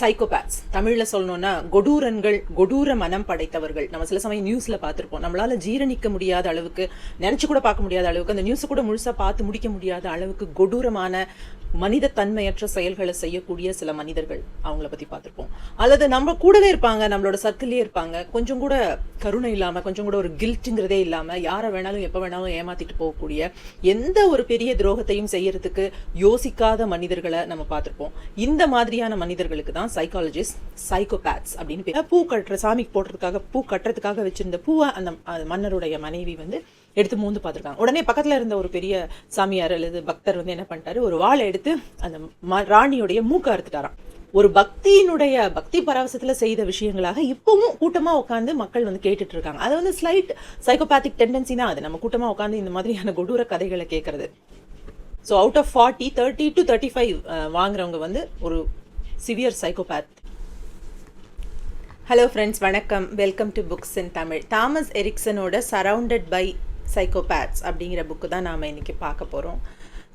சைக்கோபேத்ஸ் தமிழில் சொல்லணும்னா கொடூரன்கள் கொடூர மனம் படைத்தவர்கள். நம்ம சில சமயம் நியூஸில் பார்த்துருப்போம். நம்மளால் ஜீரணிக்க முடியாத அளவுக்கு நினச்சி கூட பார்க்க முடியாத அளவுக்கு அந்த நியூஸை கூட முழுசாக பார்த்து முடிக்க முடியாத அளவுக்கு கொடூரமான மனித தன்மையற்ற செயல்களை செய்யக்கூடிய சில மனிதர்கள் அவங்கள பற்றி பார்த்துருப்போம். அல்லது நம்ம கூடவே இருப்பாங்க நம்மளோட சர்க்கிள்லேயே இருப்பாங்க. கொஞ்சம் கூட கருணை இல்லாமல் கொஞ்சம் கூட ஒரு கில்ட்டுங்கிறதே இல்லாமல் யாரை வேணாலும் எப்போ வேணாலும் ஏமாத்திட்டு போகக்கூடிய எந்த ஒரு பெரிய துரோகத்தையும் செய்யறதுக்கு யோசிக்காத மனிதர்களை நம்ம பார்த்துருப்போம். இந்த மாதிரியான மனிதர்களுக்கு தான் சைக்காலஜிஸ்ட் சைக்கோபேத்ஸ் அப்படின்னு பேர். பூ கட்டுற சாமிக்கு போடுறதுக்காக பூ கட்டுறதுக்காக வச்சிருந்த பூவை அந்த மன்னருடைய மனைவி வந்து எடுத்து மூந்து பார்த்துருக்காங்க. உடனே பக்கத்தில் இருந்த ஒரு பெரிய சாமியார் அல்லது பக்தர் வந்து என்ன பண்ணிட்டாரு? ஒரு வாளை எடுத்து அந்த ம- ராணியுடைய மூக்க அறுத்துட்டாராம். ஒரு பக்தியினுடைய பக்தி பரவசத்தில் செய்த விஷயங்களாக இப்பவும் கூட்டமாக உட்காந்து மக்கள் வந்து கேட்டுட்டு இருக்காங்க அது வந்து ஸ்லைட் சைக்கோபேத்திக் டெண்டன்சி தான். அது நம்ம கூட்டமாக உட்காந்து இந்த மாதிரியான கொடூர கதைகளை கேட்கறது so out of forty thirty to thirty five வாங்குறவங்க வந்து ஒரு சிவியர் சைக்கோபேத் ஹலோ ஃப்ரெண்ட்ஸ் வணக்கம். Welcome to books in Tamil Thomas எரிக்சனோட surrounded by psychopaths அப்படிங்கிற புக்கு தான் நாம் இன்றைக்கி பார்க்க போகிறோம்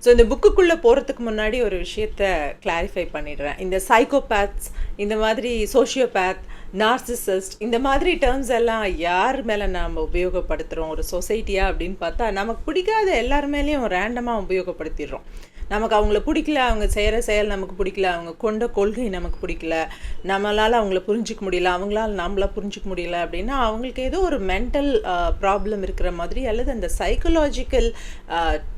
ஸோ இந்த புக்குக்குள்ளே போகிறதுக்கு முன்னாடி ஒரு விஷயத்த கிளாரிஃபை பண்ணிடுறேன். இந்த சைக்கோபேத்ஸ் இந்த மாதிரி சோஷியோபேத் நார்சிசிஸ்ட் இந்த மாதிரி டேர்ம்ஸ் எல்லாம் யார் மேலே நாம் உபயோகப்படுத்துகிறோம் ஒரு சொசைட்டியாக அப்படின்னு பார்த்தா நமக்கு பிடிக்காத எல்லார் மேலேயும் ரேண்டமாக உபயோகப்படுத்திடுறோம். நமக்கு அவங்கள பிடிக்கல அவங்க செய்கிற செயல் நமக்கு பிடிக்கல அவங்க கொண்ட கொள்கை நமக்கு பிடிக்கல நம்மளால் அவங்கள புரிஞ்சிக்க முடியல அவங்களால நம்மளால் புரிஞ்சிக்க முடியல அப்படின்னா அவங்களுக்கு ஏதோ ஒரு மென்டல் ப்ராப்ளம் இருக்கிற மாதிரி அல்லது அந்த சைக்கலாஜிக்கல்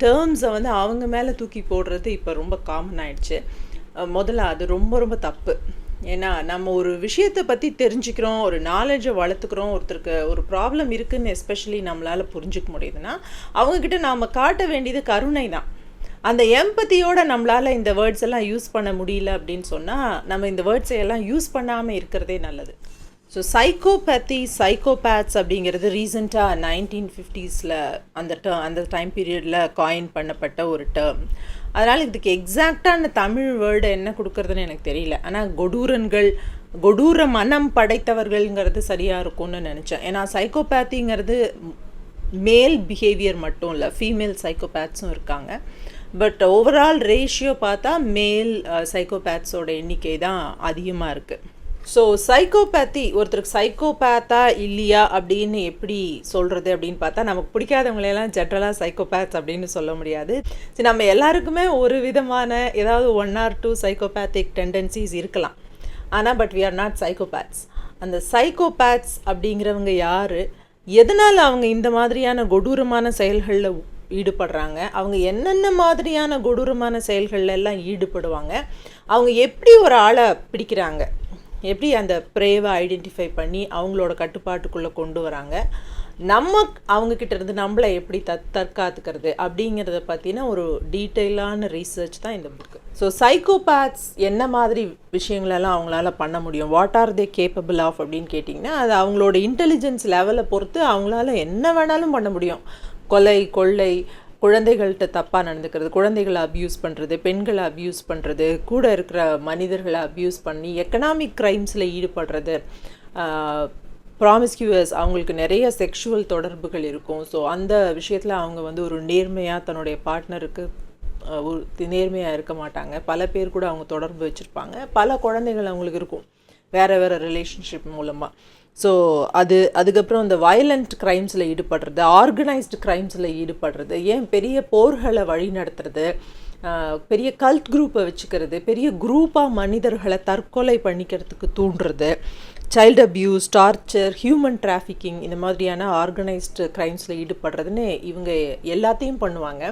டேர்ம்ஸை வந்து அவங்க மேலே தூக்கி போடுறது இப்போ ரொம்ப காமன் ஆயிடுச்சு. முதல்ல அது ரொம்ப ரொம்ப தப்பு. ஏன்னா நம்ம ஒரு விஷயத்தை பற்றி தெரிஞ்சுக்கிறோம் ஒரு நாலேஜை வளர்த்துக்கிறோம் ஒருத்தருக்கு ஒரு ப்ராப்ளம் இருக்குதுன்னு எஸ்பெஷலி நம்மளால் புரிஞ்சுக்க முடியுதுன்னா அவங்கக்கிட்ட நாம் காட்ட வேண்டியது கருணை தான் அந்த எம்பத்தியோட நம்மளால் இந்த வேர்ட்ஸ் எல்லாம் யூஸ் பண்ண முடியல அப்படின்னு சொன்னால் நம்ம இந்த வேர்ட்ஸை எல்லாம் யூஸ் பண்ணாமல் இருக்கிறதே நல்லது. ஸோ சைக்கோபேத்தி சைக்கோபேத்ஸ் அப்படிங்கிறது ரீசெண்டாக நைன்டீன் ஃபிஃப்டீஸில் அந்த டேர்ம் அந்த டைம் பீரியடில் காயின் பண்ணப்பட்ட ஒரு டேர்ம் அதனால் இதுக்கு எக்ஸாக்டான தமிழ் வேர்டு என்ன கொடுக்குறதுன்னு எனக்கு தெரியல. ஆனால் கொடூரன்கள் கொடூர மனம் படைத்தவர்கள்ங்கிறது சரியாக இருக்கும்னு நினச்சேன். ஏன்னா சைக்கோபேத்திங்கிறது மேல் பிஹேவியர் மட்டும் இல்லை ஃபீமேல் சைக்கோபேத்ஸும் இருக்காங்க. பட் ஓவரால் ரேஷியோ பார்த்தா மேல் சைக்கோபேத்ஸோட uh, எண்ணிக்கை தான் அதிகமாக இருக்குது ஸோ சைக்கோபேத்தி ஒருத்தருக்கு சைக்கோபேத்தா இல்லையா அப்படின்னு எப்படி சொல்கிறது அப்படின்னு பார்த்தா நமக்கு பிடிக்காதவங்களெல்லாம் ஜென்ரலாக சைக்கோபேத்ஸ் அப்படின்னு சொல்ல முடியாது. சரி நம்ம எல்லாருக்குமே ஒரு விதமான ஏதாவது one or two psychopathic tendencies இருக்கலாம். ஆனால் but we are not psychopaths அந்த சைக்கோபேத்ஸ் அப்படிங்கிறவங்க யார்? எதனால் அவங்க இந்த மாதிரியான கொடூரமான செயல்களில் ஈடுபடுறாங்க. அவங்க என்னென்ன மாதிரியான கொடூரமான செயல்கள்ல எல்லாம் ஈடுபடுவாங்க. அவங்க எப்படி ஒரு ஆளை பிடிக்கிறாங்க. எப்படி அந்த ப்ரேவை ஐடென்டிஃபை பண்ணி அவங்களோட கட்டுப்பாட்டுக்குள்ளே கொண்டு வராங்க. நம்ம அவங்கக்கிட்ட இருந்து நம்மளை எப்படி தத் தற்காத்துக்கிறது அப்படிங்கிறத பற்றின ஒரு டீட்டெயிலான ரீசர்ச் தான் இந்த புக்கு ஸோ சைக்கோபேத்ஸ் என்ன மாதிரி விஷயங்களெல்லாம் அவங்களால பண்ண முடியும்? What are they capable of அப்படின்னு கேட்டிங்கன்னா அது அவங்களோட இன்டெலிஜென்ஸ் லெவலை பொறுத்து அவங்களால என்ன வேணாலும் பண்ண முடியும். கொலை கொள்ளை குழந்தைகள்கிட்ட தப்பாக நடந்துக்கிறது குழந்தைகளை அப்யூஸ் பண்ணுறது பெண்களை அப்யூஸ் பண்ணுறது கூட இருக்கிற மனிதர்களை அப்யூஸ் பண்ணி எக்கனாமிக் க்ரைம்ஸில் ஈடுபடுறது. ப்ராமிஸ்கியூவர்ஸ் அவங்களுக்கு நிறைய செக்ஷுவல் தொடர்புகள் இருக்கும். ஸோ அந்த விஷயத்தில் அவங்க வந்து ஒரு நேர்மையாக தன்னுடைய பார்ட்னருக்கு ஒரு நேர்மையாக இருக்க மாட்டாங்க. பல பேர் கூட அவங்க தொடர்பு வச்சுருப்பாங்க. பல குழந்தைகள் அவங்களுக்கு இருக்கும். வேறு வேறு ரிலேஷன்ஷிப் மூலமாக ஸோ அது அதுக்கப்புறம் இந்த வயலண்ட் க்ரைம்ஸில் ஈடுபடுறது ஆர்கனைஸ்டு க்ரைம்ஸில் ஈடுபடுறது ஏன் பெரிய போர்களை வழி நடத்துறது பெரிய கல்ட் குரூப்பை வச்சுக்கிறது பெரிய குரூப்பாக மனிதர்களை தற்கொலை பண்ணிக்கிறதுக்கு தூண்டுறது child abuse torture human trafficking இந்த மாதிரியான ஆர்கனைஸ்டு க்ரைம்ஸில் ஈடுபடுறதுன்னு இவங்க எல்லாத்தையும் பண்ணுவாங்க.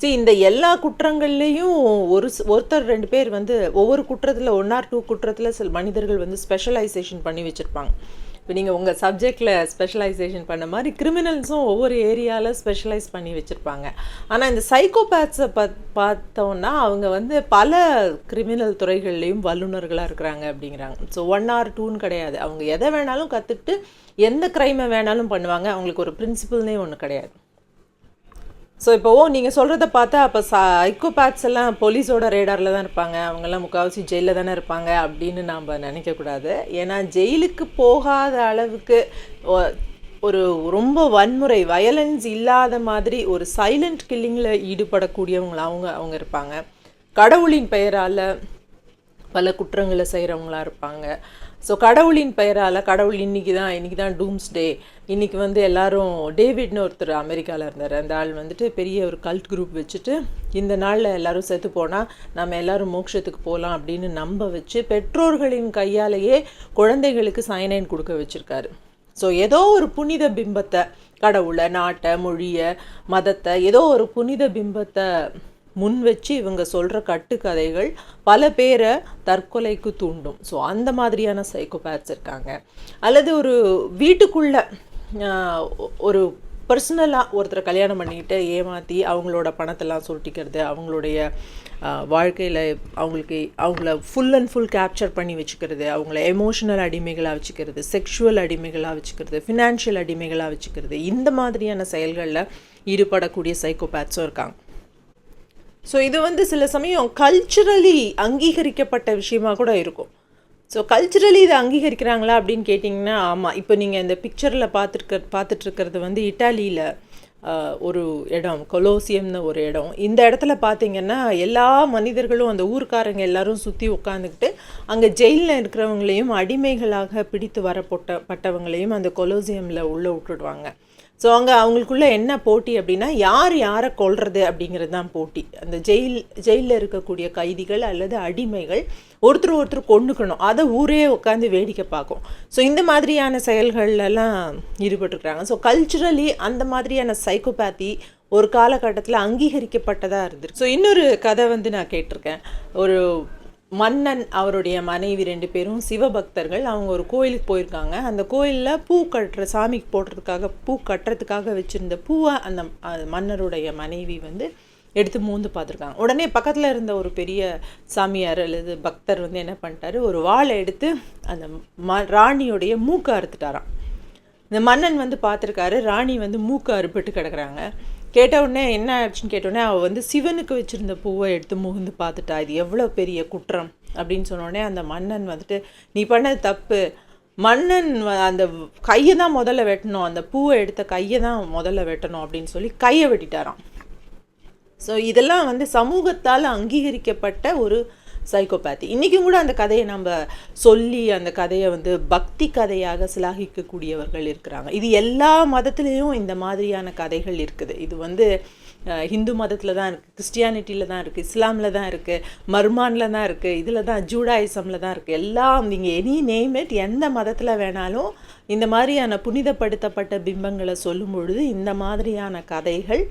சரி இந்த எல்லா குற்றங்கள்லேயும் ஒரு ஒருத்தர் ரெண்டு பேர் வந்து ஒவ்வொரு குற்றத்தில் ஒன் ஆர் டூ குற்றத்தில் சில மனிதர்கள் வந்து ஸ்பெஷலைசேஷன் பண்ணி வச்சுருப்பாங்க. இப்போ நீங்கள் உங்கள் சப்ஜெக்டில் ஸ்பெஷலைசேஷன் பண்ண மாதிரி கிரிமினல்ஸும் ஒவ்வொரு ஏரியாவில் ஸ்பெஷலைஸ் பண்ணி வச்சுருப்பாங்க. ஆனால் இந்த சைக்கோபேத்ஸை பத் பார்த்தோன்னா அவங்க வந்து பல கிரிமினல் துறைகள்லேயும் வல்லுநர்களாக இருக்கிறாங்க அப்படிங்கிறாங்க. ஸோ ஒன் ஆர் டூன்னு கிடையாது. அவங்க எதை வேணாலும் கற்றுக்கிட்டு எந்த க்ரைமை வேணாலும் பண்ணுவாங்க. அவங்களுக்கு ஒரு பிரின்சிபல்னே ஒன்று கிடையாது. ஸோ இப்போ ஓ நீங்கள் சொல்கிறத பார்த்தா அப்போ சைக்கோபேத்ஸ் எல்லாம் போலீஸோட ரேடாரில் தான் இருப்பாங்க. அவங்கெல்லாம் முக்கால்வாசி ஜெயிலில் தானே இருப்பாங்க அப்படின்னு நாம் நினைக்கக்கூடாது. ஏன்னா ஜெயிலுக்கு போகாத அளவுக்கு ஒரு ரொம்ப வன்முறை வயலன்ஸ் இல்லாத மாதிரி ஒரு சைலண்ட் கில்லிங்கில் ஈடுபடக்கூடியவங்க அவங்க அவங்க இருப்பாங்க. கடவுளின் பெயரால் பல குற்றங்களை செய்கிறவங்களா இருப்பாங்க. ஸோ கடவுளின் பெயரால் கடவுள் இன்னைக்கு தான் இன்றைக்கி தான் டூம்ஸ் டே இன்னைக்கு வந்து எல்லாரும் டேவிட்னு ஒருத்தர் அமெரிக்காவில் இருந்தார். அந்த ஆள் வந்துட்டு பெரிய ஒரு கல்ட் குரூப் வச்சுட்டு இந்த நாளில் எல்லோரும் செத்து போனால் நம்ம எல்லோரும் மோட்சத்துக்கு போகலாம் அப்படின்னு நம்ப வச்சு பெற்றோர்களின் கையாலேயே குழந்தைகளுக்கு சைனைன் கொடுக்க வச்சுருக்காரு. ஸோ ஏதோ ஒரு புனித பிம்பத்தை கடவுளை நாட்டை மொழியை மதத்தை ஏதோ ஒரு புனித பிம்பத்தை முன் வச்சு இவங்க சொல்கிற கட்டுக்கதைகள் பல பேரை தற்கொலைக்கு தூண்டும். ஸோ அந்த மாதிரியான சைக்கோபேத்ஸ் இருக்காங்க. அல்லது ஒரு வீட்டுக்குள்ள ஒரு பர்சனலாக ஒருத்தரை கல்யாணம் பண்ணிக்கிட்டு ஏமாற்றி அவங்களோட பணத்தெல்லாம் சுருட்டிக்கிறது அவங்களுடைய வாழ்க்கையில் அவங்களுக்கு அவங்கள ஃபுல் அண்ட் ஃபுல் கேப்சர் பண்ணி வச்சுக்கிறது அவங்கள எமோஷனல் அடிமைகளாக வச்சுக்கிறது செக்ஷுவல் அடிமைகளாக வச்சுக்கிறது ஃபினான்ஷியல் அடிமைகளாக வச்சுக்கிறது இந்த மாதிரியான செயல்களில் ஈடுபடக்கூடிய சைக்கோபேத்ஸும் இருக்காங்க. ஸோ இது வந்து சில சமயம் கல்ச்சுரலி அங்கீகரிக்கப்பட்ட விஷயமாக கூட இருக்கும். ஸோ கல்ச்சுரலி இதை அங்கீகரிக்கிறாங்களா அப்படின்னு கேட்டிங்கன்னா ஆமாம் இப்போ நீங்கள் இந்த பிக்சரில் பார்த்துருக்க பார்த்துட்ருக்கிறது வந்து இட்டாலியில் ஒரு இடம் கொலோசியம்னு ஒரு இடம். இந்த இடத்துல பார்த்தீங்கன்னா எல்லா மனிதர்களும் அந்த ஊர்க்காரங்க எல்லாரும் சுற்றி உட்காந்துக்கிட்டு அங்கே ஜெயிலில் இருக்கிறவங்களையும் அடிமைகளாக பிடித்து வரப்பட்ட பட்டவங்களையும் அந்த கொலோசியமில் உள்ளே விட்டுடுவாங்க. ஸோ அங்கே அவங்களுக்குள்ளே என்ன போட்டி அப்படின்னா யார் யாரை கொள்வது அப்படிங்கிறது தான் போட்டி. அந்த ஜெயில் ஜெயிலில் இருக்கக்கூடிய கைதிகள் அல்லது அடிமைகள் ஒருத்தர் ஒருத்தர் கொண்டுக்கணும் அதை ஊரே உட்காந்து வேடிக்கை பார்க்கும். ஸோ இந்த மாதிரியான செயல்கள்லாம் ஈடுபட்டுருக்குறாங்க. ஸோ கல்ச்சுரலி அந்த மாதிரியான சைக்கோபேத்தி ஒரு காலகட்டத்தில் அங்கீகரிக்கப்பட்டதாக இருந்துருக்கு. ஸோ இன்னொரு கதை வந்து நான் கேட்டிருக்கேன். ஒரு மன்னன் அவருடைய மனைவி ரெண்டு பேரும் சிவபக்தர்கள். அவங்க ஒரு கோயிலுக்கு போயிருக்காங்க. அந்த கோயிலில் பூ கட்டுற சாமிக்கு போடுறதுக்காக பூ கட்டுறதுக்காக வச்சுருந்த பூவை அந்த மன்னருடைய மனைவி வந்து எடுத்து மூந்து பார்த்துருக்காங்க. உடனே பக்கத்தில் இருந்த ஒரு பெரிய சாமியார் அல்லது பக்தர் வந்து என்ன பண்ணிட்டாரு? ஒரு வாளை எடுத்து அந்த ம ராணியுடைய மூக்கை அறுத்துட்டாராம். இந்த மன்னன் வந்து பார்த்துருக்காரு. ராணி வந்து மூக்கை அறுபட்டு கிடக்குறாங்க. கேட்ட உடனே என்ன ஆச்சுன்னு கேட்ட உடனே அவள் வந்து சிவனுக்கு வச்சுருந்த பூவை எடுத்து முகுந்து பார்த்துட்டா இது எவ்வளோ பெரிய குற்றம்? அப்படின்னு சொன்னோடனே அந்த மன்னன் வந்துட்டு நீ பண்ணது தப்பு. மன்னன் அந்த கையை தான் முதல்ல வெட்டணும். அந்த பூவை எடுத்த கையை தான் முதல்ல வெட்டணும் அப்படின்னு சொல்லி கையை வெட்டிட்டாராம். ஸோ இதெல்லாம் வந்து சமூகத்தால் அங்கீகரிக்கப்பட்ட ஒரு சைக்கோபேத்தி இன்றைக்கும் கூட அந்த கதையை நம்ம சொல்லி அந்த கதையை வந்து பக்தி கதையாக சிலாகிக்கக்கூடியவர்கள் இருக்கிறாங்க. இது எல்லா மதத்துலேயும் இந்த மாதிரியான கதைகள் இருக்குது. இது வந்து ஹிந்து மதத்தில் தான் இருக்குது கிறிஸ்டியானிட்டியில் தான் இருக்குது இஸ்லாமில் தான் இருக்குது மர்மானில் தான் இருக்குது இதில் தான் ஜூடாயிசமில் தான் இருக்குது எல்லாம் நீங்கள் எனி நேம் இட் எந்த மதத்தில் வேணாலும் இந்த மாதிரியான புனிதப்படுத்தப்பட்ட பிம்பங்களை சொல்லும் பொழுது இந்த மாதிரியான கதைகள்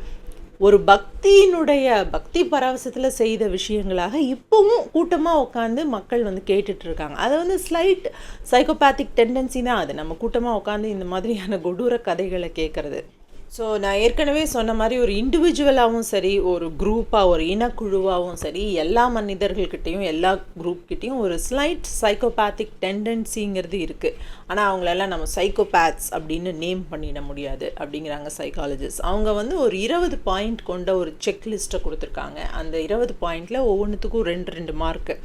ஒரு பக்தியினுடைய பக்தி பரவசத்தில் செய்த விஷயங்களாக இப்போவும் கூட்டமாக உட்காந்து மக்கள் வந்து கேட்டுட்ருக்காங்க. இருக்காங்க வந்து ஸ்லைட் சைக்கோபேத்திக் டெண்டன்சி தான் அது. நம்ம கூட்டமாக உட்காந்து இந்த மாதிரியான கொடூர கதைகளை கேட்குறது ஸோ நான் ஏற்கனவே சொன்ன மாதிரி ஒரு இண்டிவிஜுவலாகவும் சரி ஒரு குரூப்பாக ஒரு இனக்குழுவாகவும் சரி எல்லா மனிதர்கள்கிட்டையும் எல்லா குரூப்கிட்டையும் ஒரு ஸ்லைட் சைக்கோபேத்திக் டெண்டன்சிங்கிறது இருக்குது ஆனால் அவங்களெல்லாம் நம்ம சைக்கோபேத்ஸ் அப்படின்னு நேம் பண்ணிட முடியாது அப்படிங்கிறாங்க சைக்காலஜிஸ்ட் அவங்க வந்து ஒரு இருபது பாயிண்ட் கொண்ட ஒரு செக்லிஸ்ட்டை கொடுத்துருக்காங்க. அந்த இருபது பாயிண்டில் ஒவ்வொன்றுத்துக்கும் ரெண்டு ரெண்டு மார்க்கு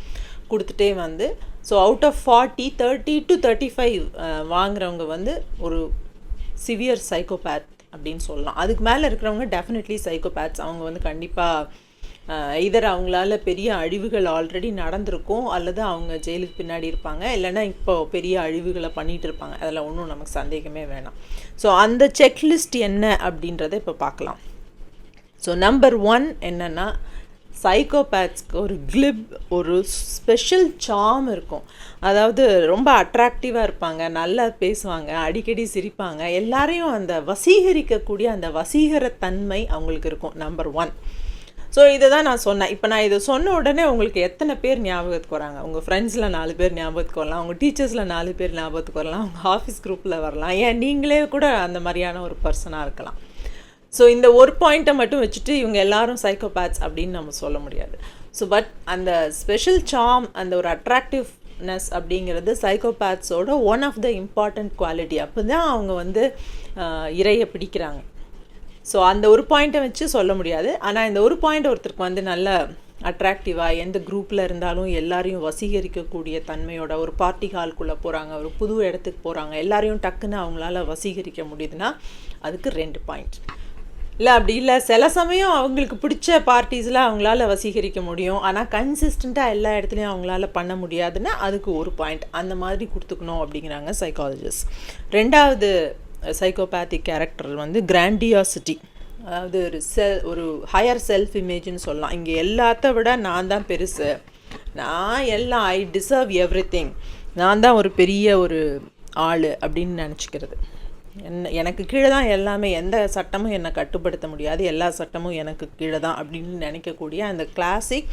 கொடுத்துட்டே வந்து so out of forty thirty to thirty five வாங்குறவங்க வந்து ஒரு சிவியர் சைக்கோபேத் அப்படின்னு சொல்லலாம். அதுக்கு மேலே இருக்கிறவங்க டெஃபினெட்லி சைக்கோபேத்ஸ் அவங்க வந்து கண்டிப்பாக இதர் அவங்களால பெரிய அழிவுகள் ஆல்ரெடி நடந்திருக்கும் அல்லது அவங்க ஜெயிலுக்கு பின்னாடி இருப்பாங்க. இல்லைன்னா இப்போ பெரிய அழிவுகளை பண்ணிகிட்டு இருப்பாங்க. அதில் ஒன்றும் நமக்கு சந்தேகமே வேணாம். ஸோ அந்த செக்லிஸ்ட் என்ன அப்படின்றத இப்போ பார்க்கலாம். ஸோ நம்பர் ஒன் என்னன்னா சைக்கோபேத்ஸ்க்கு ஒரு கிளிப் ஒரு ஸ்பெஷல் சாம் இருக்கும். அதாவது ரொம்ப அட்ராக்டிவாக இருப்பாங்க நல்லா பேசுவாங்க அடிக்கடி சிரிப்பாங்க. எல்லாரையும் அந்த வசீகரிக்கக்கூடிய அந்த வசீகரத்தன்மை அவங்களுக்கு இருக்கும் நம்பர் ஒன் ஸோ இதை தான் நான் சொன்னேன். இப்போ நான் இதை சொன்ன உடனே உங்களுக்கு எத்தனை பேர் ஞாபகத்துக்கு வராங்க? உங்கள் ஃப்ரெண்ட்ஸில் நாலு பேர் ஞாபகத்துக்கு வரலாம். உங்கள் டீச்சர்ஸில் நாலு பேர் ஞாபகத்துக்கு வரலாம். உங்கள் ஆஃபீஸ் குரூப்பில் வரலாம். ஏன்? நீங்களே கூட அந்த மாதிரியான ஒரு பர்சனாக இருக்கலாம். ஸோ இந்த ஒரு பாயிண்ட்டை மட்டும் வச்சுட்டு இவங்க எல்லாரும் சைக்கோபேத்ஸ் அப்படின்னு நம்ம சொல்ல முடியாது. ஸோ பட் அந்த ஸ்பெஷல் சாம் அந்த ஒரு அட்ராக்டிவ்னஸ் அப்படிங்கிறது சைக்கோபேத்ஸோட one of the important quality அப்போ தான் அவங்க வந்து இறையை பிடிக்கிறாங்க. ஸோ அந்த ஒரு பாயிண்ட்டை வச்சு சொல்ல முடியாது. ஆனால் இந்த ஒரு பாயிண்ட் ஒருத்தருக்கு வந்து நல்ல அட்ராக்டிவாக எந்த குரூப்பில் இருந்தாலும் எல்லாரையும் வசீகரிக்கக்கூடிய தன்மையோட ஒரு பார்ட்டி ஹால்குள்ளே போகிறாங்க ஒரு புது இடத்துக்கு போகிறாங்க எல்லாரையும் டக்குன்னு அவங்களால வசீகரிக்க முடியுதுன்னா அதுக்கு ரெண்டு பாயிண்ட் இல்லை அப்படி இல்லை. சில சமயம் அவங்களுக்கு பிடிச்ச பார்ட்டிஸில் அவங்களால வசீகரிக்க முடியும். ஆனால் கன்சிஸ்டண்ட்டாக எல்லா இடத்துலையும் அவங்களால பண்ண முடியாதுன்னா அதுக்கு ஒரு பாயிண்ட் அந்த மாதிரி கொடுத்துக்கணும் அப்படிங்கிறாங்க சைக்காலஜிஸ்ட் ரெண்டாவது சைக்கோபேத்திக் கேரக்டர் வந்து கிராண்டியாசிட்டி அதாவது ஒரு செல் ஒரு ஹையர் செல்ஃப் இமேஜ்னு சொல்லலாம். இங்கே எல்லாத்த விட நான் தான் பெருசு. நான் எல்லாம் ஐ டிசர்வ் எவ்ரி திங் நான் தான் ஒரு பெரிய ஒரு ஆள் அப்படின்னு நினச்சிக்கிறது. என்ன எனக்கு கீழே தான் எல்லாமே எந்த சட்டமும் என்னை கட்டுப்படுத்த முடியாது. எல்லா சட்டமும் எனக்கு கீழே தான் அப்படின்னு நினைக்கக்கூடிய அந்த கிளாசிக்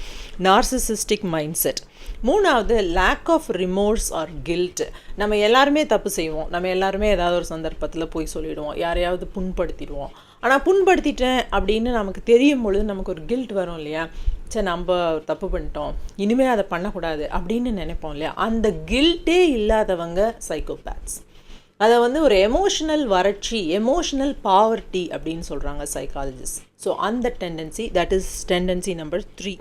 நார்சிசிஸ்டிக் மைண்ட் செட் மூணாவது lack of remorse or guilt நம்ம எல்லாருமே தப்பு செய்வோம். நம்ம எல்லாருமே ஏதாவது ஒரு சந்தர்ப்பத்தில் போய் சொல்லிவிடுவோம் யாரையாவது புண்படுத்திடுவோம். ஆனால் புண்படுத்திட்டேன் அப்படின்னு நமக்கு தெரியும் பொழுது நமக்கு ஒரு கில்ட் வரும் இல்லையா? சரி நம்ம தப்பு பண்ணிட்டோம். இனிமேல் அதை பண்ணக்கூடாது அப்படின்னு நினைப்போம் இல்லையா? அந்த கில்ட்டே இல்லாதவங்க சைக்கோபேத்ஸ் அதை வந்து ஒரு எமோஷனல் வறட்சி எமோஷனல் பாவர்ட்டி அப்படின்னு சொல்கிறாங்க சைக்காலஜிஸ்ட் ஸோ அந்த tendency that is tendency number three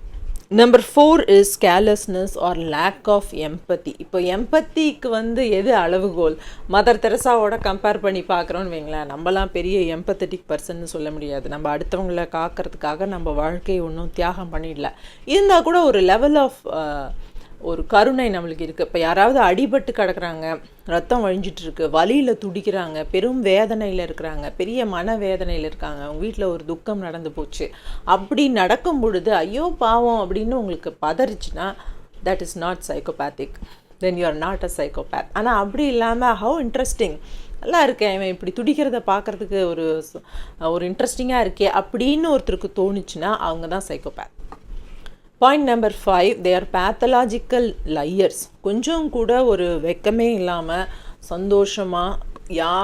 number four is carelessness or lack of empathy இப்போ எம்பத்திக்கு வந்து எது அளவுகோல்? மதர் தெரசாவோட கம்பேர் பண்ணி பார்க்குறோன்னு வைங்களேன். நம்மலாம் பெரிய எம்பத்தட்டிக் பர்சன் சொல்ல முடியாது. நம்ம அடுத்தவங்களை காக்கிறதுக்காக நம்ம வாழ்க்கையை ஒன்றும் தியாகம் பண்ணிடல. இருந்தால் கூட ஒரு லெவல் ஆஃப் ஒரு கருணை நம்மளுக்கு இருக்குது இப்போ யாராவது அடிபட்டு கிடக்குறாங்க ரத்தம் வழிஞ்சிட்ருக்கு வலியில் துடிக்கிறாங்க பெரும் வேதனையில் இருக்கிறாங்க பெரிய மன வேதனையில் இருக்காங்க அவங்க வீட்டில் ஒரு துக்கம் நடந்து போச்சு. அப்படி நடக்கும் பொழுது ஐயோ பாவம் அப்படின்னு உங்களுக்கு பதறிச்சுன்னா that is not psychopathic then you are not a psychopath ஆனால் அப்படி இல்லாமல் ஹவு இன்ட்ரெஸ்டிங் நல்லா இருக்கேன் இவன் இப்படி துடிக்கிறத பார்க்குறதுக்கு ஒரு ஒரு இன்ட்ரெஸ்டிங்காக இருக்கே அப்படின்னு ஒருத்தருக்கு தோணுச்சுன்னா அவங்க தான் psychopath point number five they are pathological liars கொஞ்சம் கூட ஒரு வெக்கமே இல்லாமல் சந்தோஷமாக யா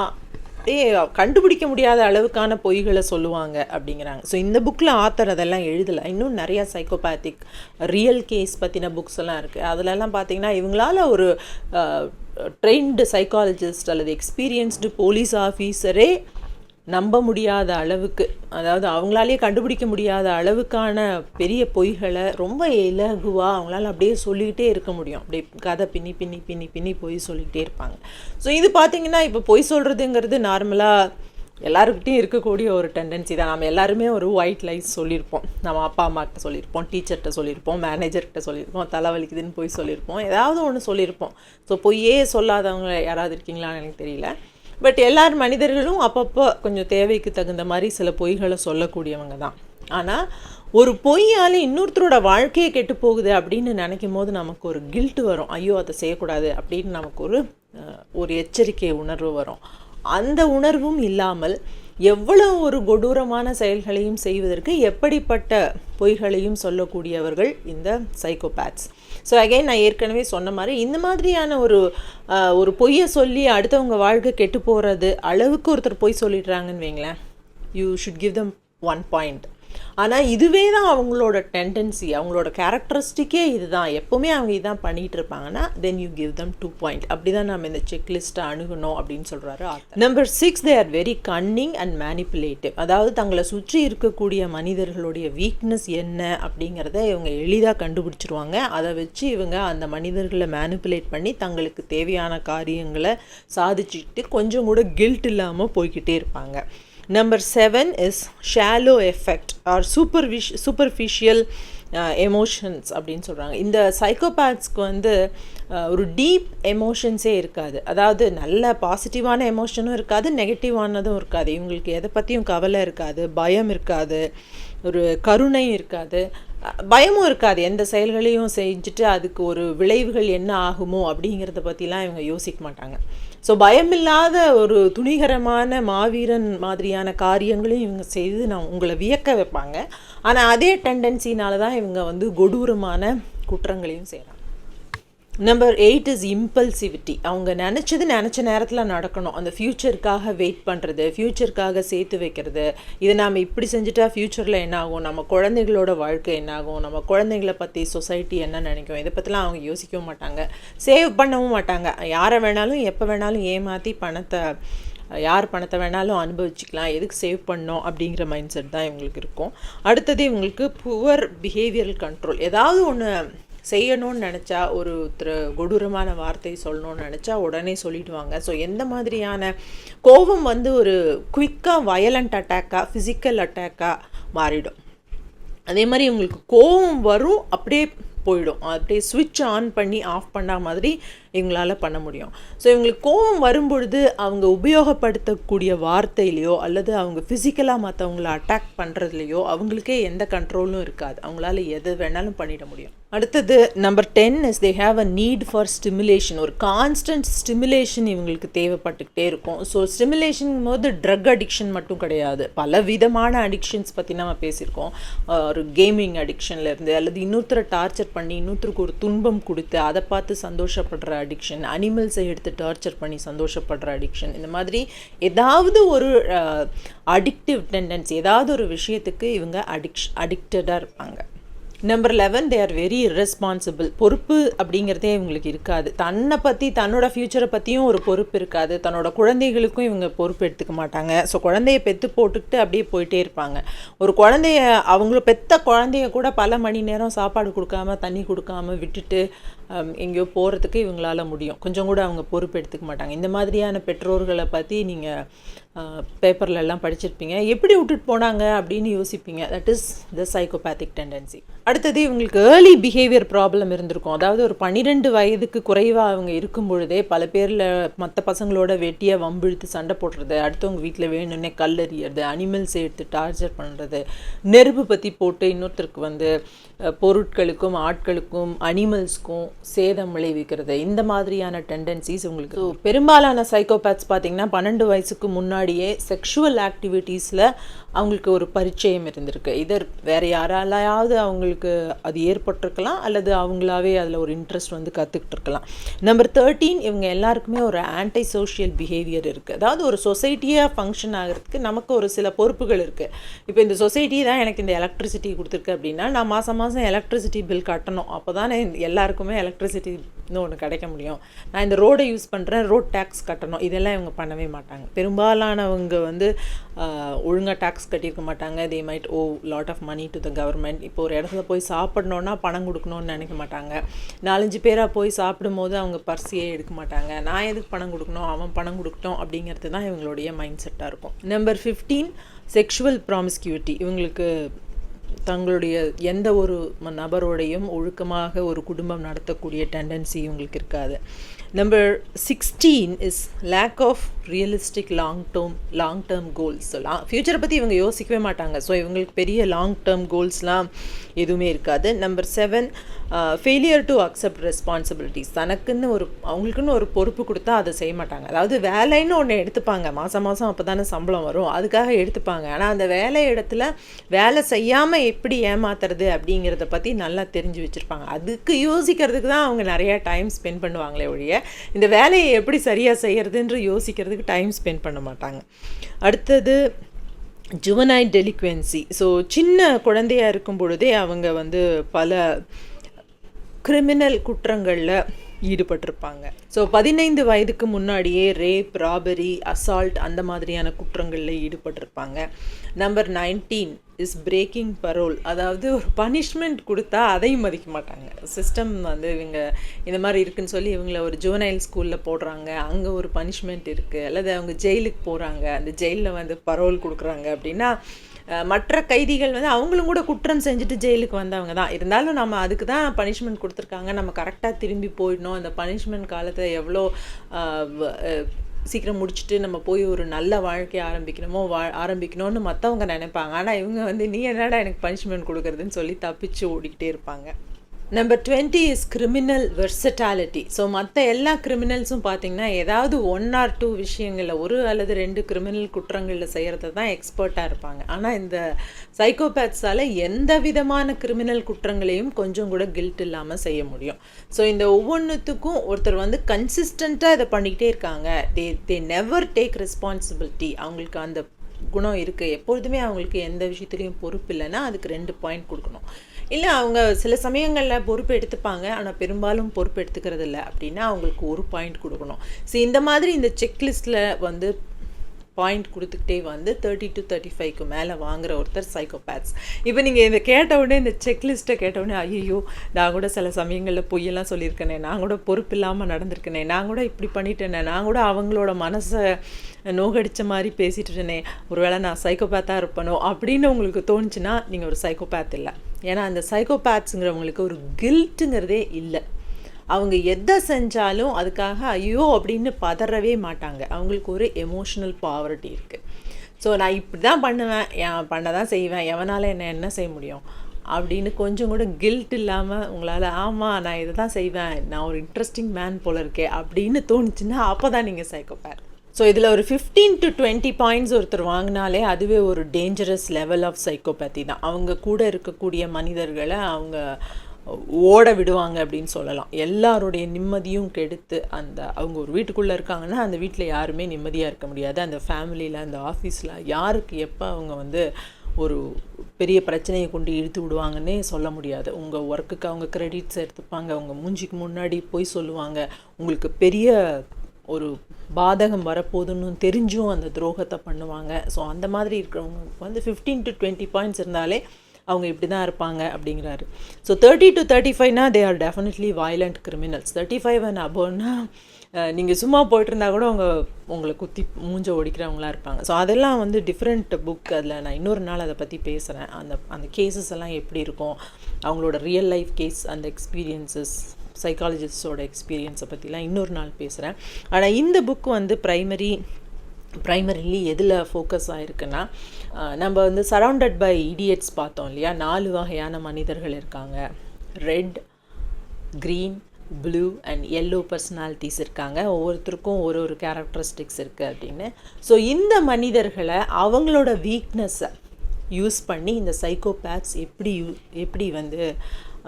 ஏ கண்டுபிடிக்க முடியாத அளவுக்கான பொய்களை சொல்லுவாங்க அப்படிங்கிறாங்க. ஸோ இந்த புக்கில் ஆத்தர் அதெல்லாம் எழுதலை. இன்னும் நிறையா சைக்கோபேத்திக் ரியல் கேஸ் பற்றின புக்ஸ் எல்லாம் இருக்குது அதிலெல்லாம் பார்த்தீங்கன்னா இவங்களால ஒரு ட்ரெயின்டு சைக்காலஜிஸ்ட் அல்லது எக்ஸ்பீரியன்ஸ்டு போலீஸ் ஆஃபீஸரே நம்ப முடியாத அளவுக்கு அதாவது அவங்களாலேயே கண்டுபிடிக்க முடியாத அளவுக்கான பெரிய பொய்களை ரொம்ப இலகுவாக அவங்களால அப்படியே சொல்லிக்கிட்டே இருக்க முடியும். அப்படியே கதை பின்னி பின்னி பின்னி பின்னி பொய் சொல்லிக்கிட்டே இருப்பாங்க. ஸோ இது பார்த்திங்கன்னா இப்போ பொய் சொல்கிறதுங்கிறது நார்மலாக எல்லாருக்கிட்டையும் இருக்கக்கூடிய ஒரு டெண்டன்சி தான். நம்ம எல்லாருமே ஒரு ஒயிட் லைஸ் சொல்லியிருப்போம். நம்ம அப்பா அம்மாக்கிட்ட சொல்லியிருப்போம் டீச்சர்கிட்ட சொல்லியிருப்போம் மேனேஜர்கிட்ட சொல்லியிருப்போம் தலைவலிக்குதுன்னு போய் சொல்லியிருப்போம். ஏதாவது ஒன்று சொல்லியிருப்போம். ஸோ பொய்யே சொல்லாதவங்க யாராவது இருக்கீங்களான்னு எனக்கு தெரியல. பட் எல்லார் மனிதர்களும் அப்பப்போ கொஞ்சம் தேவைக்கு தகுந்த மாதிரி சில பொய்களை சொல்லக்கூடியவங்க தான். ஆனால் ஒரு பொய்யால் இன்னொருத்தரோட வாழ்க்கையை கெட்டு போகுது அப்படின்னு நினைக்கும் போது நமக்கு ஒரு கில்ட்டு வரும். ஐயோ அதை செய்யக்கூடாது அப்படின்னு நமக்கு ஒரு ஒரு எச்சரிக்கை உணர்வு வரும். அந்த உணர்வும் இல்லாமல் எவ்வளவு ஒரு கொடூரமான செயல்களையும் செய்வதற்கு எப்படிப்பட்ட பொய்களையும் சொல்லக்கூடியவர்கள் இந்த சைக்கோபேத்ஸ் ஸோ அகைன் நான் ஏற்கனவே சொன்ன மாதிரி இந்த மாதிரியான ஒரு ஒரு பொய்யை சொல்லி அடுத்தவங்க வாழ்க்கை கெட்டு போகிறது அளவுக்கு ஒருத்தர் பொய் சொல்லிடுறாங்கன்னு வைங்களேன். You should give them one point ஆனால் இதுவே தான் அவங்களோட டெண்டன்சி அவங்களோட கேரக்டரிஸ்டிக்கே இதுதான். எப்போவுமே அவங்க இதான் பண்ணிகிட்டு இருப்பாங்கன்னா then you give them two point அப்படி தான் நம்ம இந்த செக்லிஸ்ட்டை அணுகணும் அப்படின்னு சொல்கிறாரு number six they are very cunning and manipulative அதாவது தங்களை சுற்றி இருக்கக்கூடிய மனிதர்களுடைய வீக்னஸ் என்ன அப்படிங்கிறத இவங்க எளிதாக கண்டுபிடிச்சிருவாங்க. அதை வச்சு இவங்க அந்த மனிதர்களை மேனிப்புலேட் பண்ணி தங்களுக்கு தேவையான காரியங்களை சாதிச்சுக்கிட்டு கொஞ்சம் கூட கில்ட் இல்லாமல் போய்கிட்டே இருப்பாங்க. Number seven is shallow affect or superfish superficial emotions அப்படின்னு சொல்கிறாங்க இந்த சைக்கோபேத்ஸ்க்கு வந்து uh, ஒரு டீப் எமோஷன்ஸே இருக்காது. அதாவது நல்ல பாசிட்டிவான எமோஷனும் இருக்காது நெகட்டிவானதும் இருக்காது. இவங்களுக்கு எதை பற்றியும் கவலை இருக்காது பயம் இருக்காது ஒரு கருணையும் இருக்காது. பயமும் இருக்காது. எந்த செயல்களையும் செஞ்சுட்டு அதுக்கு ஒரு விளைவுகள் என்ன ஆகுமோ அப்படிங்கிறத பற்றிலாம் இவங்க யோசிக்க மாட்டாங்க. ஸோ பயமில்லாத ஒரு துணிகரமான மாவீரன் மாதிரியான காரியங்களையும் இவங்க செய்து நான் உங்களை வியக்க வைப்பாங்க. ஆனால் அதே டெண்டன்சினால தான் இவங்க வந்து கொடூரமான குற்றங்களையும் செய்கிறாங்க நம்பர் எயிட் இஸ் இம்பல்சிவிட்டி அவங்க நினச்சது நினச்ச நேரத்தில் நடக்கணும். அந்த ஃப்யூச்சருக்காக வெயிட் பண்ணுறது ஃப்யூச்சருக்காக சேர்த்து வைக்கிறது. இதை நாம் இப்படி செஞ்சுட்டா ஃப்யூச்சரில் என்ன ஆகும்? நம்ம குழந்தைகளோட வாழ்க்கை என்ன ஆகும்? நம்ம குழந்தைங்கள பற்றி சொசைட்டி என்ன நினைக்கும்? இதை பற்றிலாம் அவங்க யோசிக்கவும் மாட்டாங்க. சேவ் பண்ணவும் மாட்டாங்க. யாரை வேணாலும் எப்போ வேணாலும் ஏமாற்றி பணத்தை யார் பணத்தை வேணாலும் அனுபவிச்சுக்கலாம். எதுக்கு சேவ் பண்ணோம் அப்படிங்கிற மைண்ட் செட் தான் இவங்களுக்கு இருக்கும். அடுத்தது இவங்களுக்கு புவர் பிஹேவியரல் கண்ட்ரோல் ஏதாவது ஒன்று செய்யணும்னு நினச்சா ஒருத்தர் கொடூரமான வார்த்தை சொல்லணும்னு நினச்சா உடனே சொல்லிடுவாங்க. ஸோ எந்த மாதிரியான கோபம் வந்து ஒரு குயிக்காக வயலண்ட் அட்டாக்காக ஃபிசிக்கல் அட்டாக்காக மாறிடும். அதே மாதிரி உங்களுக்கு கோபம் வரும் அப்படியே போயிடும். அப்படியே சுவிட்ச் ஆன் பண்ணி ஆஃப் பண்ண மாதிரி இவங்களால் பண்ண முடியும். ஸோ இவங்களுக்கு கோபம் வரும்பொழுது அவங்க உபயோகப்படுத்தக்கூடிய வார்த்தையிலையோ அல்லது அவங்க ஃபிசிக்கலாக மற்றவங்கள அட்டாக் பண்ணுறதுலையோ அவங்களுக்கே எந்த கண்ட்ரோலும் இருக்காது. அவங்களால எது வேணாலும் பண்ணிட முடியும். அடுத்தது number ten is they have a need for stimulation ஒரு கான்ஸ்டன்ட் ஸ்டிமுலேஷன் இவங்களுக்கு தேவைப்பட்டுக்கிட்டே இருக்கும். ஸோ ஸ்டிமுலேஷன் போது ட்ரக் அடிக்ஷன் மட்டும் கிடையாது. பல விதமான அடிக்ஷன்ஸ் பற்றி நம்ம பேசியிருக்கோம். ஒரு கேமிங் அடிக்ஷன்லேருந்து அல்லது இன்னொருத்தரை டார்ச்சர் பண்ணி இன்னொருத்தருக்கு ஒரு துன்பம் கொடுத்து அதை பார்த்து சந்தோஷப்படுற அடிக்ஷன் அனிமல்ஸை எடுத்து டார்ச்சர் பண்ணி சந்தோஷப்படுற அடிக்ஷன் இந்த மாதிரி ஏதாவது ஒரு அடிக்டிவ் டெண்டன்ஸ் ஏதாவது ஒரு விஷயத்துக்கு இவங்க அடிக்ஷ் அடிக்டடாக இருப்பாங்க. Number eleven they are very irresponsible. பொறுப்பு அப்படிங்கிறதே இவங்களுக்கு இருக்காது. தன்னை பற்றி தன்னோட ஃப்யூச்சரை பற்றியும் ஒரு பொறுப்பு இருக்காது. தன்னோட குழந்தைகளுக்கும் இவங்க பொறுப்பு எடுத்துக்க மாட்டாங்க. ஸோ குழந்தைய பெற்று போட்டுக்கிட்டு அப்படியே போயிட்டே இருப்பாங்க. ஒரு குழந்தைய அவங்கள பெத்த குழந்தைய கூட பல மணி நேரம் சாப்பாடு கொடுக்காம தண்ணி கொடுக்காம விட்டுட்டு எங்கேயோ போகிறதுக்கு இவங்களால முடியும். கொஞ்சம் கூட அவங்க பொறுப்பு எடுத்துக்க மாட்டாங்க. இந்த மாதிரியான பெற்றோர்களை பற்றி நீங்கள் பேப்பர்லலாம் படிச்சிருப்பீங்க. எப்படி விட்டுட்டு போனாங்க அப்படின்னு யோசிப்பீங்க. That is the psychopathic tendency அடுத்தது இவங்களுக்கு ஏர்லி பிஹேவியர் ப்ராப்ளம் இருந்திருக்கும். அதாவது ஒரு பன்னிரெண்டு வயதுக்கு குறைவாக அவங்க இருக்கும் பொழுதே பல பேரில் மற்ற பசங்களோட வெட்டியாக வம்பிழுத்து சண்டை போடுறது அடுத்தவங்க வீட்டில் வேணும்னே கல்லெறியறது அனிமல்ஸ் எடுத்து டார்ச்சர் பண்ணுறது நெருப்பு பற்றி போட்டு இன்னொருத்தருக்கு வந்து பொருட்களுக்கும் ஆட்களுக்கும் அனிமல்ஸ்க்கும் சேதம் விளைவிக்கிறது. இந்த மாதிரியான டெண்டன்சிஸ் உங்களுக்கு பெரும்பாலான சைக்கோபேத்ஸ் பார்த்தீங்கன்னா பன்னெண்டு வயசுக்கு முன்னாடியே செக்ஷுவல் ஆக்டிவிட்டீஸில் அவங்களுக்கு ஒரு பரிச்சயம் இருந்திருக்கு. இதர் வேறு யாராலையாவது அவங்களுக்கு அது ஏற்பட்டிருக்கலாம் அல்லது அவங்களாவே அதில் ஒரு இன்ட்ரெஸ்ட் வந்து கற்றுக்கிட்டு இருக்கலாம் நம்பர் தேர்ட்டீன் இவங்க எல்லாருக்குமே ஒரு ஆன்டி சோஷியல் பிஹேவியர் இருக்குது அதாவது ஒரு சொசைட்டியாக ஃபங்க்ஷன் ஆகிறதுக்கு நமக்கு ஒரு சில பொறுப்புகள் இருக்குது இப்போ இந்த சொசைட்டி தான் எனக்கு இந்த எலக்ட்ரிசிட்டி கொடுத்துருக்கு அப்படின்னா நான் மாதம் மாதம் எலக்ட்ரிசிட்டி பில் கட்டணும். அப்போ தானே எல்லாருக்குமே எலக்ட்ரிசிட்டின்னு ஒன்று கிடைக்க முடியும். நான் இந்த ரோடை யூஸ் பண்ணுறேன் ரோட் டேக்ஸ் கட்டணும். இதெல்லாம் இவங்க பண்ணவே மாட்டாங்க. பெரும்பாலானவங்க வந்து ஒழுங்காக டேக்ஸ் கட்டியிருக்க மாட்டாங்க they might owe lot of money to the government இப்போ ஒரு இடத்துல போய் சாப்பிடணுன்னா பணம் கொடுக்கணும்னு நினைக்க மாட்டாங்க. நாலஞ்சு பேராக போய் சாப்பிடும்போது அவங்க பர்சியே எடுக்க மாட்டாங்க. நான் எதுக்கு பணம் கொடுக்கணும்? அவன் பணம் கொடுக்கட்டும் அப்படிங்கிறது தான் இவங்களுடைய மைண்ட் செட்டாக இருக்கும். நம்பர் ஃபிஃப்டீன் செக்ஷுவல் ப்ராமிஸ்கியூட்டி இவங்களுக்கு தங்களுடைய எந்த ஒரு நபரோடையும் ஒழுக்கமாக ஒரு குடும்பம் நடத்தக்கூடிய டெண்டன்சி இவங்களுக்கு இருக்காது. Number sixteen is lack of realistic long term long term goals லாம் ஃப்யூச்சரை பற்றி இவங்க யோசிக்கவே மாட்டாங்க. ஸோ இவங்களுக்கு பெரிய லாங் டேர்ம் கோல்ஸ்லாம் எதுவுமே இருக்காது. Number seven failure to accept responsibilities தனக்குன்னு ஒரு அவங்களுக்குன்னு ஒரு பொறுப்பு கொடுத்தா அதை செய்ய மாட்டாங்க. அதாவது வேலைன்னு ஒன்று எடுத்துப்பாங்க. மாதம் மாதம் அப்போ தானே சம்பளம் வரும். அதுக்காக எடுத்துப்பாங்க. ஆனால் அந்த வேலை இடத்துல வேலை செய்யாமல் எப்படி ஏமாத்துறது அப்படிங்கிறத பற்றி நல்லா தெரிஞ்சு வச்சுருப்பாங்க. அதுக்கு யோசிக்கிறதுக்கு தான் அவங்க நிறையா டைம் ஸ்பெண்ட் பண்ணுவாங்களே ஒழிய இந்த வேலையை எப்படி சரியாக செய்யறதுன்ற யோசிக்கிறதுக்கு டைம் ஸ்பெண்ட் பண்ண மாட்டாங்க. அடுத்தது ஜுவனைட் டெலிக்வென்சி ஸோ சின்ன குழந்தையாக இருக்கும் பொழுதே அவங்க வந்து பல கிரிமினல் குற்றங்களில் ஈடுபட்டிருப்பாங்க. ஸோ பதினைந்து வயதுக்கு முன்னாடியே ரேப் ராபரி அசால்ட் அந்த மாதிரியான குற்றங்களில் ஈடுபட்டிருப்பாங்க. Number nineteen is breaking parole அதாவது ஒரு பனிஷ்மெண்ட் கொடுத்தா அதையும் மதிக்க மாட்டாங்க. சிஸ்டம் வந்து இவங்க இந்த மாதிரி இருக்குன்னு சொல்லி இவங்கள ஒரு ஜுவனைல் ஸ்கூலில் போடுறாங்க. அங்கே ஒரு பனிஷ்மெண்ட் இருக்குது அல்லது அவங்க ஜெயிலுக்கு போகிறாங்க அந்த ஜெயிலில் வந்து பரோல் கொடுக்குறாங்க அப்படின்னா மற்ற கைதிகள் வந்து அவங்களும் கூட குற்றம் செஞ்சுட்டு ஜெயிலுக்கு வந்தவங்க தான். இருந்தாலும் நம்ம அதுக்கு தான் பனிஷ்மெண்ட் கொடுத்துருக்காங்க. நம்ம கரெக்டாக திரும்பி போயிடணும். அந்த பனிஷ்மெண்ட் காலத்தை எவ்வளோ வ- சீக்கிரம் முடிச்சுட்டு நம்ம போய் ஒரு நல்ல வாழ்க்கையை ஆரம்பிக்கணுமோ வா ஆரம்பிக்கணும்னு மற்றவங்க நினைப்பாங்க. ஆனால் இவங்க வந்து நீ என்னடா எனக்கு பனிஷ்மெண்ட் கொடுக்குறதுன்னு சொல்லி தப்பிச்சு ஓடிக்கிட்டே இருப்பாங்க. Number twenty is criminal versatility so மற்ற எல்லா கிரிமினல்ஸும் பார்த்தீங்கன்னா ஏதாவது ஒன் ஆர் டூ விஷயங்களில் ஒரு அல்லது ரெண்டு கிரிமினல் குற்றங்களில் செய்கிறத தான் எக்ஸ்பர்ட்டாக இருப்பாங்க. ஆனால் இந்த சைக்கோபேத்ஸால் எந்த விதமான கிரிமினல் குற்றங்களையும் கொஞ்சம் கூட கில்ட் இல்லாமல் செய்ய முடியும். ஸோ இந்த ஒவ்வொன்றுத்துக்கும் ஒருத்தர் வந்து கன்சிஸ்டண்ட்டாக இதை பண்ணிக்கிட்டே இருக்காங்க. They they never take responsibility அவங்களுக்கு அந்த குணம் இருக்குது எப்பொழுதுமே அவங்களுக்கு எந்த விஷயத்துலையும் பொறுப்பு இல்லைன்னா அதுக்கு ரெண்டு பாயிண்ட் கொடுக்கணும். இல்லை அவங்க சில சமயங்களில் பொறுப்பு எடுத்துப்பாங்க. ஆனால் பெரும்பாலும் பொறுப்பு எடுத்துக்கிறது இல்லை அப்படின்னா அவங்களுக்கு ஒரு பாயிண்ட் கொடுக்கணும். ஸோ இந்த மாதிரி இந்த செக்லிஸ்ட்டில் வந்து பாயிண்ட் கொடுத்துக்கிட்டே வந்து தேர்ட்டி டு தேர்ட்டி ஃபைவ்க்கு மேலே வாங்குற ஒருத்தர் சைக்கோபேத்ஸ் இப்போ நீங்கள் இதை கேட்ட உடனே இந்த செக்லிஸ்ட்டை கேட்ட உடனே ஐயோ நான் கூட சில சமயங்களில் பொய்யெல்லாம் சொல்லியிருக்கேனே நான் கூட பொறுப்பு இல்லாமல் நடந்திருக்கேனே நான் கூட இப்படி பண்ணிட்டேனே நான் கூட அவங்களோட மனசை நோகடித்த மாதிரி பேசிட்டுனே ஒருவேளை நான் சைக்கோபேத்தாக இருப்பனோ அப்படின்னு உங்களுக்கு தோணுச்சுன்னா நீங்கள் ஒரு சைக்கோபேத் இல்லை. ஏன்னா அந்த சைக்கோபேத்ஸுங்கிறவங்களுக்கு ஒரு கில்ட்டுங்கிறதே இல்லை. அவங்க எதை செஞ்சாலும் அதுக்காக ஐயோ அப்படின்னு பதறவே மாட்டாங்க. அவங்களுக்கு ஒரு எமோஷ்னல் பாவர்ட்டி இருக்குது ஸோ நான் இப்படி தான் பண்ணுவேன் என் பண்ண தான் செய்வேன் எவனால் என்ன என்ன செய்ய முடியும்? அப்படின்னு கொஞ்சம் கூட கில்ட் இல்லாமல் உங்களால் ஆமாம் நான் இதை தான் செய்வேன் நான் ஒரு இன்ட்ரெஸ்டிங் மேன் போல இருக்கேன் அப்படின்னு தோணுச்சுன்னா அப்போ தான் நீங்கள் சைக்கோபேத் ஸோ இதில் ஒரு ஃபிஃப்டீன் டு டுவெண்ட்டி பாயிண்ட்ஸ் ஒருத்தர் வாங்கினாலே அதுவே ஒரு டேஞ்சரஸ் லெவல் ஆஃப் சைக்கோபேத்தி தான். அவங்க கூட இருக்கக்கூடிய மனிதர்களை அவங்க ஓட விடுவாங்க அப்படின்னு சொல்லலாம். எல்லாருடைய நிம்மதியும் கெடுத்து அந்த அவங்க ஒரு வீட்டுக்குள்ளே இருக்காங்கன்னா அந்த வீட்டில் யாருமே நிம்மதியாக இருக்க முடியாது. அந்த ஃபேமிலியில் அந்த ஆஃபீஸில் யாருக்கு எப்போ அவங்க வந்து ஒரு பெரிய பிரச்சனையை கொண்டு இழுத்து விடுவாங்கன்னே சொல்ல முடியாது. உங்கள் ஒர்க்குக்கு அவங்க கிரெடிட்ஸ் எடுத்துப்பாங்க. அவங்க மூஞ்சிக்கு முன்னாடி போய் சொல்லுவாங்க. உங்களுக்கு பெரிய ஒரு பாதகம் வரப்போகுதுன்னு தெரிஞ்சும் அந்த துரோகத்தை பண்ணுவாங்க. ஸோ அந்த மாதிரி இருக்கிறவங்க வந்து ஃபிஃப்டீன் டு டுவெண்ட்டி பாயிண்ட்ஸ் இருந்தாலே அவங்க இப்படி தான் இருப்பாங்க அப்படிங்கிறாரு. So thirty to thirty ஃபைவ்னா they are definitely violent criminals thirty five and அபோன்னா நீங்கள் சும்மா போயிட்டுருந்தா கூட அவங்க உங்களை குத்தி மூஞ்ச ஒடிக்கிறவங்களா இருப்பாங்க. ஸோ அதெல்லாம் வந்து டிஃப்ரெண்ட் புக் அதில் நான் இன்னொரு நாள் அதை பற்றி பேசுகிறேன் அந்த அந்த கேசஸ் எல்லாம் எப்படி இருக்கும்? அவங்களோட ரியல் லைஃப் கேஸ் அந்த எக்ஸ்பீரியன்சஸ் சைக்காலஜிஸ்டோட எக்ஸ்பீரியன்ஸை பற்றிலாம் இன்னொரு நாள் பேசுகிறேன் ஆனால் இந்த புக் வந்து ப்ரைமரி ப்ரைமரிலி எதில் ஃபோக்கஸ் ஆகிருக்குன்னா நம்ம வந்து சரவுண்டட் பை இடியட்ஸ் பார்த்தோம் இல்லையா? நாலு வகையான மனிதர்கள் இருக்காங்க. Red green blue and yellow personalities இருக்காங்க. ஒவ்வொருத்தருக்கும் ஒரு ஒரு கேரக்டரிஸ்டிக்ஸ் இருக்குது அப்படின்னு. ஸோ இந்த மனிதர்களை அவங்களோட வீக்னஸை யூஸ் பண்ணி இந்த சைக்கோபேத்ஸ் எப்படி யூ எப்படி வந்து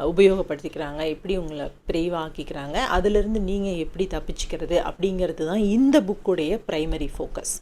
உபயோகப்படுத்திக்கிறாங்க எப்படி உங்களை பிரைவாக்கிக்கிறாங்க அதிலிருந்து நீங்கள் எப்படி தப்பிச்சுக்கிறது அப்படிங்கிறது தான் இந்த புக்குடைய ப்ரைமரி ஃபோக்கஸ்